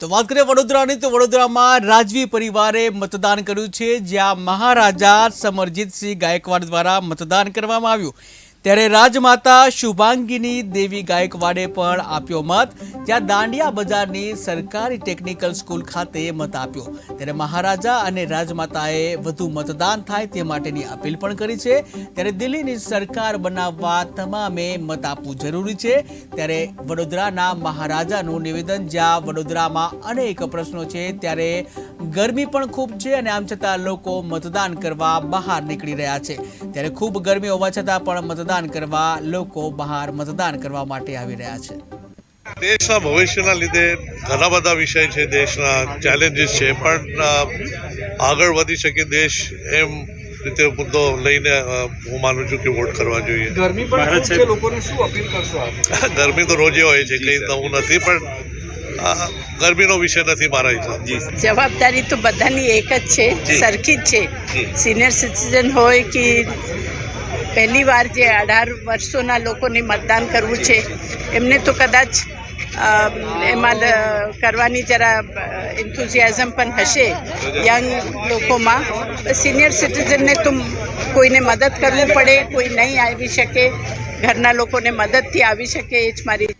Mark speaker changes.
Speaker 1: તો વાત કરીએ વડોદરાની, તો વડોદરામાં રાજવી પરિવારે મતદાન કર્યું છે, જ્યાં મહારાજા સમરજીતસિંહ ગાયકવાડ દ્વારા મતદાન કરવામાં આવ્યું. ત્યારે રાજમાતા શુભાંગીની દેવી ગાયકવાડે પણ આપ્યો મત, જ્યાં દાંડિયા બજારની સરકારી ટેકનિકલ સ્કૂલ ખાતે મત આપ્યો. ત્યારે મહારાજા અને રાજમાતાએ વધુ મતદાન થાય તે માટેની અપીલ પણ કરી છે. ત્યારે દિલ્હીની સરકાર બનાવવા તમામે મત આપવું જરૂરી છે. ત્યારે વડોદરાના મહારાજાનું નિવેદન, જ્યાં વડોદરામાં અનેક પ્રશ્નો છે, ત્યારે ગરમી પણ ખૂબ છે અને આમ છતાં લોકો મતદાન કરવા બહાર નીકળી રહ્યા છે. ત્યારે ખૂબ ગરમી હોવા છતાં પણ મતદાન કરવા લોકો બહાર મતદાન કરવા માટે આવી રહ્યા છે.
Speaker 2: દેશના ભવિષ્યના લીધે ઘણા બધા વિષય છે દેશના ચેલેન્જીસ છે પણ આગળ વધી શકે દેશ એમ રીતે મુદ્દો લઈને હું માનું છું કે વોટ કરવા જોઈએ.
Speaker 3: ગરમી
Speaker 2: તો રોજે હોય છે કંઈ નવું નથી પણ ગરમીનો વિષય નથી મારા
Speaker 4: જવાબદારી તો બધાની એક જ છે સરખી જ છે. સિનિયર સિટીઝન હોય કે પહેલી વાર જે અઢાર વર્ષોના લોકોને મતદાન કરવું છે, એમને તો કદાચ એમાં કરવાની જરા એન્થુઝિયાઝમ પણ હશે યંગ લોકોમાં. સિનિયર સિટીઝનને તો કોઈને મદદ કરવું પડે, કોઈ નહીં આવી શકે, ઘરના લોકોને મદદથી આવી શકે, એ જ મારી